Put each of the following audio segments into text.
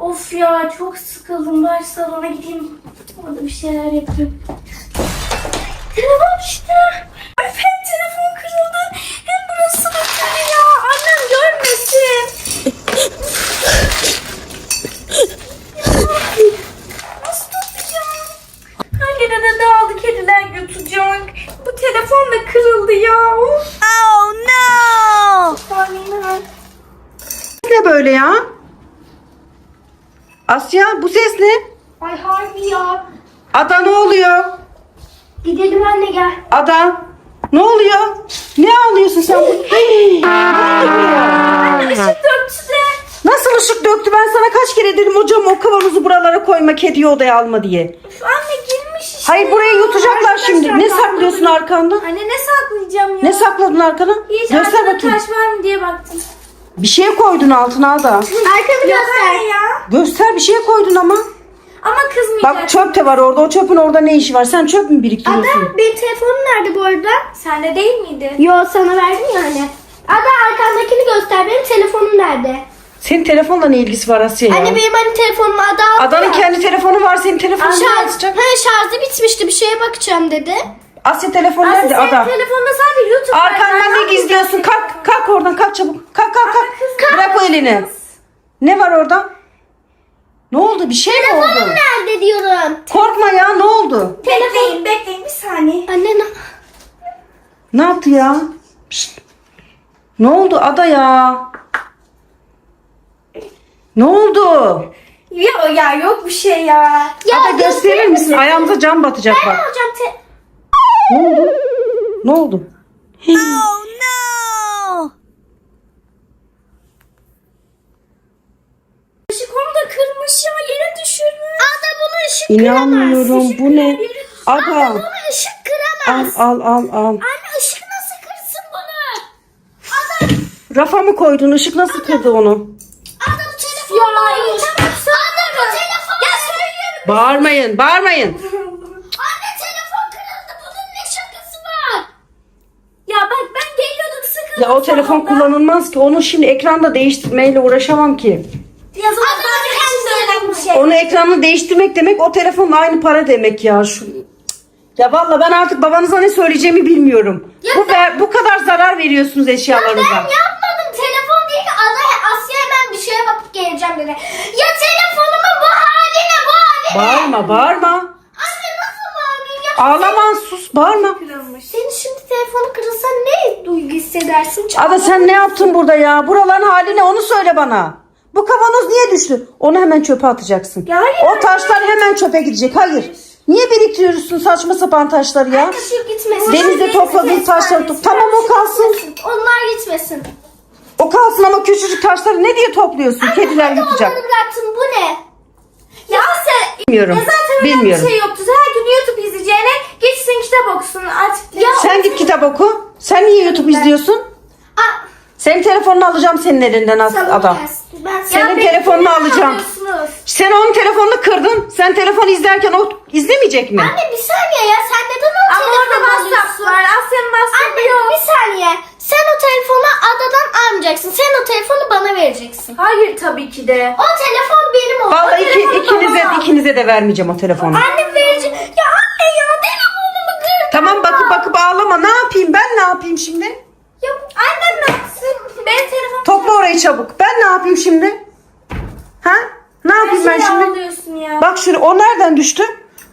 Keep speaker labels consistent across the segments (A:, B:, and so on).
A: Of ya çok sıkıldım. Bari salona gideyim. Orada bir şeyler yapayım. Telefon düştü. Ay hem telefon kırıldı hem burası da kırıldı ya. Annem görmesin. Nasıl tutacağım? Hangi de aldı kediler götürecek. Bu telefon da kırıldı ya. Of.
B: Oh no!
C: Ne böyle ya? Asya bu ses ne?
A: Ay harbi ya.
C: Ada ne oluyor?
A: Gidelim anne gel.
C: Ada ne oluyor? Ne ağlıyorsun sen? Oluyor?
A: Anne ışık döktü de.
C: Nasıl ışık döktü? Ben sana kaç kere dedim hocam o kavanozu buralara koyma kediyi odaya alma diye.
A: Üf, anne girmiş işte.
C: Hayır buraya yutacaklar
A: Arkadaşlar,
C: şimdi. Ne
A: ben-
C: saklıyorsun arkanda?
A: Anne ne saklayacağım ya?
C: Ne sakladın arkana?
A: Hiç
C: Göster
A: arkada
C: bakayım.
A: taş var mı diye baktım.
C: Bir şey koydun altına Ada.
A: Arkamı göster. ya.
C: Göster bir şey koydun ama.
A: Ama kızmayacak.
C: Bak çöp de var orada. O çöpün orada ne işi var? Sen çöp mü biriktiriyorsun?
A: benim telefonum nerede bu arada? Sende değil miydi? Yo sana verdim ya anne. Ada arkandakini göster. Benim telefonum nerede?
C: Senin telefonla ne ilgisi var Asya ya?
A: Anne benim hani telefonum Ada aldı
C: Adanın
A: ya.
C: kendi telefonu var. Senin telefonun ne
A: Şarj,
C: yazacak?
A: he, şarjı bitmişti bir şeye bakacağım dedi.
C: Asya telefon
A: Aslı
C: nerede
A: senin
C: Ada?
A: telefonda sadece YouTube var.
C: Arkandan ne gizliyorsun? Kalk, kalk oradan kalk çabuk. Kalk kalk Bırak o elini. Ne var orada? Ne oldu? Bir şey mi oldu?
A: Telefonum nerede diyorum.
C: Korkma ya ne oldu?
A: Bekleyin bekleyin bir saniye. Anne ne?
C: Ne yaptı ya? Şşt. Ne oldu Ada ya? Ne oldu?
A: Yok ya yok bir şey ya. Ya
C: Ada gösterir misin? Ayağımıza cam batacak bak.
A: hocam te-
C: Ne oldu? Ne oldu? Hii.
B: Oh no!
A: Işık onu da kırmış ya yere düşürmüş. Işık
C: İnanmıyorum bu ne? Ada
A: Bunu ışık
C: al
A: kıramaz.
C: al al al.
A: Anne ışık nasıl kırsın bunu? Ada,
C: Rafa mı koydun? Işık nasıl kırdı onu?
A: Ada bu telefon. Ya Ada bu telefon. Ya söylüyorum.
C: Bağırmayın, bağırmayın.
A: Anne telefon kırıldı. Bunun ne şakası var? Ya bak ben geliyordum sıkıldım.
C: Ya o telefon kullanılmaz ki. Onu şimdi ekranda değiştirmeyle uğraşamam ki.
A: Ya zaten kendi bir şey.
C: Onu ekranını değiştirmek demek o telefonla aynı para demek ya. Şu... Ya valla ben artık babanıza ne söyleyeceğimi bilmiyorum.
A: Ya
C: bu ver- bu kadar zarar veriyorsunuz eşyalarınıza.
A: Ben yapmadım. Telefon değil ki Ada Asya hemen bir şeye bakıp geleceğim dedi. Ya telefonumun bu hali ne bu hali ne?
C: Bağırma, bağırma.
A: Anne nasıl bağırıyor ya?
C: Ağlama, sus, bağırma.
A: Senin şimdi telefonu kırılsa ne duygu hissedersin?
C: Ada sen ne yaptın burada ya? Buraların hali ne onu söyle bana. Bu kavanoz niye düştü? Onu hemen çöpe atacaksın.
A: Ya hayır,
C: o taşlar hemen çöpe gidecek. Hayır. Niye biriktiriyorsun saçma sapan taşları ya?
A: Işık gitmesin.
C: Denizde topladığın taşları tut. Tamam o kalsın.
A: Onlar gitmesin.
C: O kalsın ama küçücük taşları ne diye topluyorsun? Kediler
A: Hadi
C: yutacak.
A: onları bıraktın bu ne? Ya sen...
C: Bilmiyorum.
A: Ya zaten
C: Bilmiyorum.
A: bir şey yoktu. Her gün YouTube izleyeceğine gitsin kitap okusun artık. Ya
C: Sen git kitap oku. Sen niye YouTube izliyorsun?
A: Aa,
C: Senin telefonunu alacağım senin elinden adam.
A: gelsin. Ben
C: Senin
A: benim
C: telefonunu
A: telefonumu
C: alacağım. Sen onun telefonunu kırdın. Sen telefonu izlerken o izlemeyecek mi?
A: Anne bir saniye ya sen neden o Ama orada telefonu WhatsApp alıyorsun?
C: var.
A: Asya'nın WhatsApp'ı
C: Anne,
A: yok. Bir saniye. Sen o telefonu adadan almayacaksın. Sen o telefonu bana vereceksin.
D: Hayır tabii ki de.
A: O telefon benim oldu.
C: Vallahi iki,
A: telefonu
C: ikinize,
A: bana al.
C: ikinize de vermeyeceğim o telefonu.
A: Anne verecek. Ya anne ya telefonumu kırdın.
C: Tamam bakıp bakıp ağlama. Ne yapayım? Ben ne yapayım şimdi?
A: Ya annem ne yapsın? Benim
C: orayı çabuk. Ben ne yapayım şimdi? Ha? Ne yapayım ben şimdi?
A: alıyorsun ya.
C: Bak şunu o nereden düştü?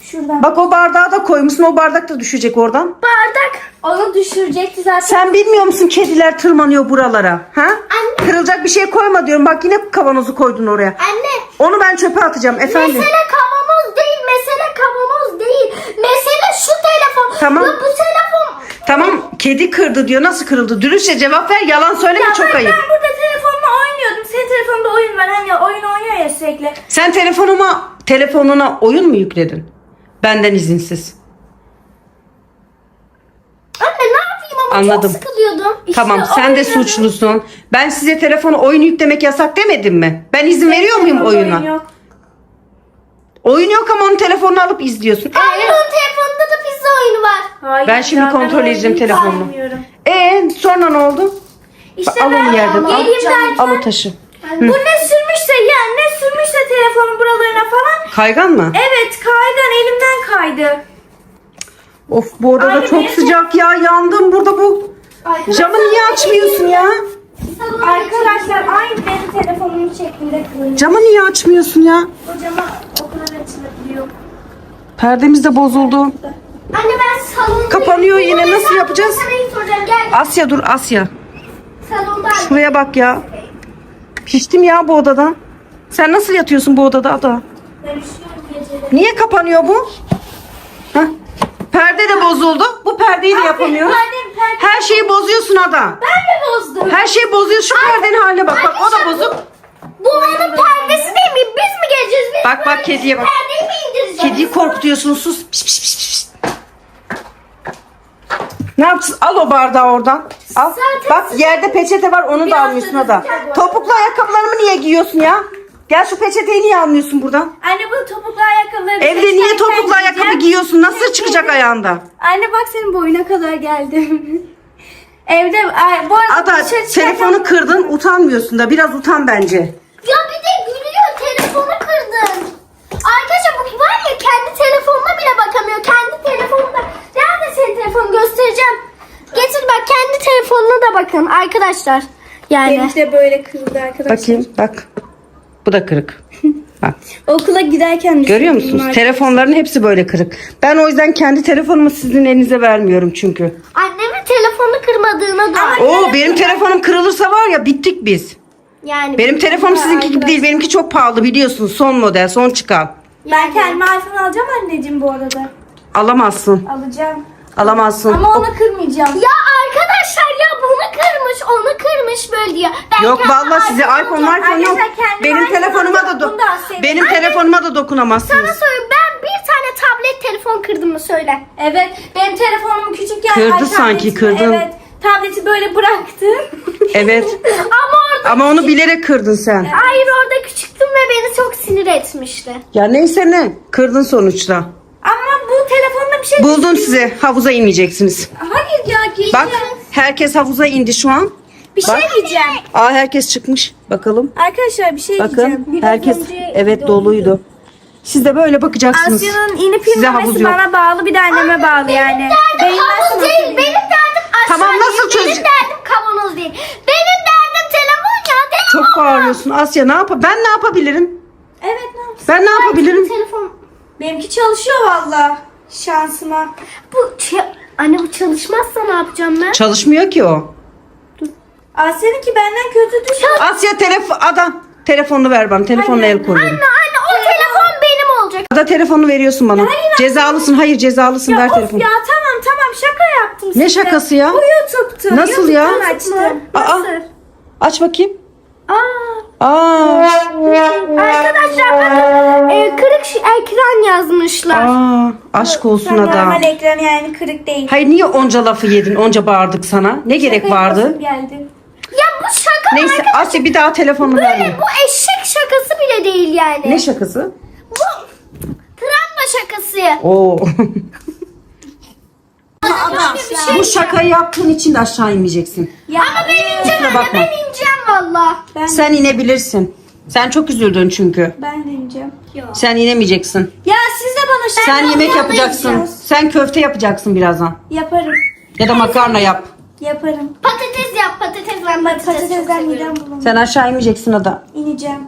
A: Şuradan.
C: Bak o bardağı da koymuşsun. O bardak da düşecek oradan.
A: Bardak. Onu düşürecekti zaten.
C: Sen bilmiyor musun kediler tırmanıyor buralara? Ha?
A: Anne.
C: Kırılacak bir şey koyma diyorum. Bak yine kavanozu koydun oraya.
A: Anne.
C: Onu ben çöpe atacağım efendim.
A: Mesele kavanoz değil. Mesele kavanoz değil. Mesele şu telefon.
C: Tamam.
A: Ya bu telefon.
C: Tamam kedi kırdı diyor. Nasıl kırıldı? Dürüstçe cevap ver. Yalan söyleme çok
A: ben,
C: ayıp.
A: ben burada telefonla telefonunda oyun var. Hani oyun oynuyor ya sürekli.
C: Sen telefonuma telefonuna oyun mu yükledin? Benden izinsiz.
A: Anne ne yapayım ama
C: Anladım.
A: çok sıkılıyordum. İşte
C: tamam sen de
A: oynuyordum.
C: suçlusun. Ben size telefonu oyun yüklemek yasak demedim mi? Ben izin veriyor muyum
A: Telefonda
C: oyuna?
A: oyun yok.
C: Oyun yok ama onun telefonunu alıp izliyorsun.
A: Anne onun telefonunda da pizza oyunu var.
D: Hayır,
C: Ben şimdi
D: ya,
C: kontrol
D: öyle
C: edeceğim
D: hiç
C: telefonunu.
D: saymıyorum.
C: Ee sonra ne oldu?
A: İşte
C: al
A: ben
C: onu yerden. Al,
A: geleyim derken
C: al o taşı.
A: Bu ne sürmüşse ya ne sürmüşse
C: Kaygan mı?
A: Evet kaygan elimden kaydı.
C: Of bu odada
A: Anne,
C: çok
A: benim-
C: sıcak ya. Yandım burada bu. Camı niye açmıyorsun ya?
A: Arkadaşlar aynı benim telefonumun şeklinde kılıyor.
C: Camı niye açmıyorsun ya?
A: O cama o kadar açılabiliyor.
C: Perdemiz de bozuldu.
A: Anne ben salonda...
C: Kapanıyor yine, nasıl yapacağız?
A: Sana iyi soracağım gel
C: Asya dur Asya.
A: salonda.
C: Şuraya bak ya. Piştim ya bu odada. Sen nasıl yatıyorsun bu odada Ada?
A: Ben üşüyorum geceleri.
C: Niye kapanıyor bu? Heh. Perde de bozuldu. Bu perdeyi de yapamıyoruz.
A: perde- perde-
C: Her şeyi bozuyorsun Ada.
A: Ben de bozdum.
C: Her şeyi bozuyorsun. Şu perdenin haline bak. Bak o da bozuk.
A: Bu onun perdesi değil mi? Biz mi geleceğiz? Biz
C: Bak, bak, kediye bak.
A: Perdeyi mi indireceğiz?
C: Kediyi korkutuyorsun sus. Piş, piş, piş, piş. Ne yapacağız? Al o bardağı oradan. Al.
A: Zaten
C: Bak yerde peçete var onu da
A: Biraz
C: almıyorsun
A: da
C: Ada.
A: sıcak.
C: Topuklu ayakkabılarımı niye giyiyorsun ya? Gel şu peçeteyi niye almıyorsun buradan?
A: Anne bu topuklu ayakkabıları...
C: Evde niye topuklu ayakkabı
A: giyeceğim.
C: giyiyorsun? Nasıl çıkacak ayağında?
A: Anne bak senin boyuna kadar geldim. Evde ay, bu arada
C: Ada
A: dışarı çıkarken-
C: telefonu kırdın utanmıyorsun da biraz utan bence.
A: Ya bir de gülüyor telefonu kırdın. Arkadaşlar bu var ya kendi telefonuna bile bakamıyor. Kendi telefonuna. Nerede senin telefonu göstereceğim. Getir bak kendi telefonuna da bakın arkadaşlar. Yani.
D: Benimki de böyle kırıldı arkadaşlar.
C: Bakayım bak. Bu da kırık. Bak
D: Okula giderken
C: görüyor
D: düşündüm
C: musunuz?
D: artık.
C: Telefonların hepsi böyle kırık. Ben o yüzden kendi telefonumu sizin elinize vermiyorum çünkü.
A: Annemin telefonu kırmadığına dair.
C: Oo benim telefonum kırılırsa var ya bittik biz.
A: Yani.
C: Benim telefonum sizinki gibi değil. Benimki çok pahalı biliyorsunuz. Son model, son çıkan.
D: Ben kendime iPhone alacağım anneciğim bu arada.
C: Alamazsın.
D: Alacağım.
C: Alamazsın.
D: Ama onu kırmayacağım.
A: Ya arkadaşlar ya bunu kırmış onu kırmış böyle diyor. Ben
C: Yok
A: kendi
C: vallahi size iPhone
A: iPhone'u-
C: iPhone yok.
D: Arkadaşlar
C: Benim telefonuma da
D: alacağım,
C: do-
D: bunu da
C: benim
A: Anne-
C: telefonuma da dokunamazsınız.
A: Sana söyleyeyim ben bir tane tablet telefon kırdım mı söyle.
D: Evet benim telefonumu küçükken
C: Kırdı
D: ay,
C: sanki,
D: tabletimi-
C: kırdın.
D: Evet tableti böyle bıraktı.
C: Evet.
A: Ama orada
C: Ama onu bilerek kırdın sen.
A: hayır orada küçüktüm ve beni çok sinir etmişti.
C: Ya neyse ne. Kırdın sonuçta.
D: Bir şey
C: Buldum size. Havuza ineceksiniz.
D: Hayır ya giyeceğim.
C: Bak herkes havuza indi şu an.
D: bir şey
C: bak.
D: diyeceğim.
C: Aa herkes çıkmış. Bakalım.
D: Arkadaşlar bir şey diyeceğim.
C: Bakın
D: Biraz
C: herkes
D: önce
C: evet doluydu. Siz de böyle bakacaksınız.
D: Asya'nın inip
C: Size havuz
D: inmemesi
C: yok.
D: bana bağlı bir de anneme bağlı yani.
A: Derdim havuz değil. Benim derdim aşağı
C: Tamam, nasıl
A: değil. Benim derdim kavanoz değil. Benim derdim telefon ya. Telefon.
C: Çok bağırıyorsun Asya ne yap? Ben ne yapabilirim?
D: Evet ne yapayım?
C: Ben ne yapabilirim?
A: Telefon.
D: Benimki çalışıyor valla. Şansıma.
A: Bu anne bu çalışmazsa ne yapacağım ben?
C: Çalışmıyor ki o.
D: Asya'nınki benden kötü düşün.
C: Asya telefon adam telefonunu ver bana. Telefonla el koyuyorum.
A: Anne anne o telefon benim olacak.
C: Ada telefonunu veriyorsun bana. Cezalısın. Hayır cezalısın. ver
D: of
C: telefonu.
D: ya tamam tamam şaka yaptım
C: Ne
D: size.
C: şakası ya?
D: Bu YouTube'tu.
C: Nasıl ya?
D: YouTube'dan açtım.
C: Aa.
D: Nasıl?
C: Aç bakayım.
D: Aa.
C: Aa.
A: Arkadaşlar bakın e, kırık şu ekran yazmışlar.
C: Aa. Aşk olsun
D: Normal
C: Ada.
D: ekran yani kırık değil.
C: Hayır niye onca lafı yedin? Onca bağırdık sana. Ne gerek vardı?
D: Geldi.
A: Ya bu şaka
C: Neyse
A: arkadaşlar.
C: Asya bir daha telefonunu
A: Böyle
C: verme.
A: bu eşek şakası bile değil yani.
C: Ne şakası?
A: Bu travma şakası.
C: Oo.
A: Bir şey
C: Bu şakayı yaptığın için de aşağı inmeyeceksin.
D: Ya,
A: Ama ben ineceğim
C: Kusura
A: anne
C: bakma.
A: ben ineceğim valla.
D: ben,
C: Sen inebilirsin. Sen çok üzüldün çünkü.
D: ben de ineceğim.
C: Sen inemeyeceksin.
D: Ya siz de bana şaka
C: Sen yemek yapacaksın.
A: ineceğiz.
C: Sen köfte yapacaksın birazdan.
D: Yaparım.
C: Ya da makarna yap.
D: Yaparım.
A: Patates yap patates ben patates çok
D: Patatesden
A: seviyorum.
D: bulanıyor.
C: Sen aşağı inmeyeceksin ada.
D: İneceğim.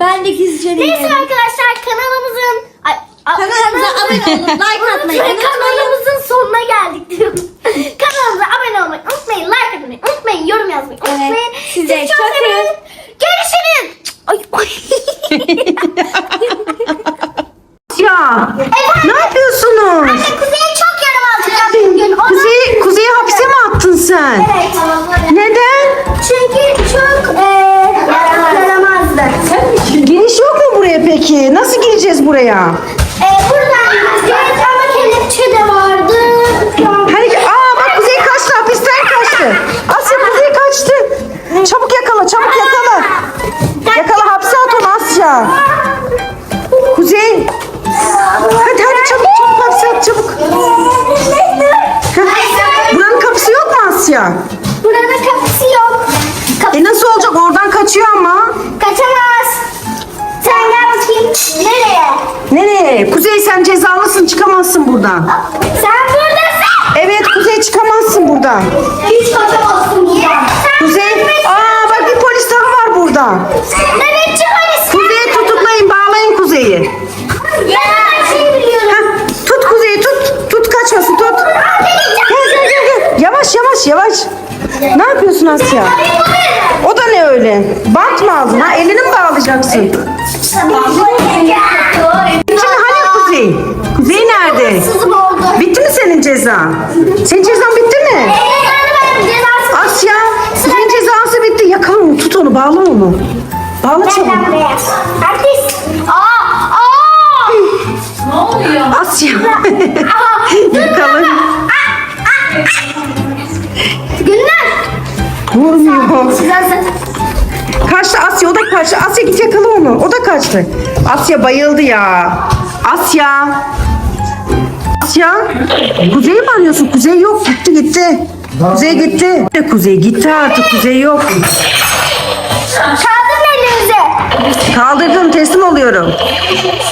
D: Ben de gizlice
A: Neyse arkadaşlar kanalımızın ay,
D: Kanalımıza abone olun, like atmayı
A: unutmayın. Kanalımızın sonuna geldik diyorum. kanalımıza abone olmayı unutmayın. Like atmayı unutmayın. Yorum yazmayı unutmayın.
D: size çok
A: seviyoruz. Görüşürüz. Ay, ay.
C: Ya ne yapıyorsunuz?
A: Kuzey'e çok yaramaz yaptım bugün. Ona...
C: Kuzey, Kuzey'i hapse mi attın sen?
A: Evet.
C: Neden?
A: Çünkü çok eee yaramazdı.
C: Giriş yok mu buraya peki? Nasıl gireceğiz buraya? Asya?
A: Burada kapısı yok. Kapı
C: E nasıl olacak oradan kaçıyor ama.
A: kaçamaz. Sen gel bakayım. Nereye?
C: Kuzey. Kuzey sen cezalısın çıkamazsın buradan.
A: Sen buradasın.
C: Evet Kuzey çıkamazsın buradan.
A: Hiç kaçamazsın buradan.
C: Kuzey. Aa bak bir polis daha var burada.
A: Nöbetçi polis.
C: Kuzey'i tutuklayın bağlayın Kuzey'i.
A: Ya ben şey biliyorum.
C: Heh, tut Kuzey'i tut. Tut kaçmasın tut. Gel gel gel gel. Yavaş. Ne yapıyorsun Asya? O da ne öyle? Bant mı aldın ha? Elini mi bağlayacaksın? Şimdi hani Kuzey? Kuzey nerede? Bitti mi senin cezan? Senin cezan bitti mi? Asya, senin cezası bitti. Yakala onu, tut onu, bağla onu. Bağla çabuk.
A: Aa, aa. Ne oluyor?
C: Asya. Yakala.
A: Günler.
C: Vurmuyor.
A: Sizden
C: Kaçtı Asya, o da kaçtı. Asya git yakala onu. O da kaçtı. Asya bayıldı ya. Asya. Asya. Kuzey'i mi arıyorsun? Kuzey yok. Gitti gitti. Kuzey gitti. Kuzey gitti artık. Kuzey yok.
A: Kaldırın elinizi.
C: Kaldırdım teslim oluyorum.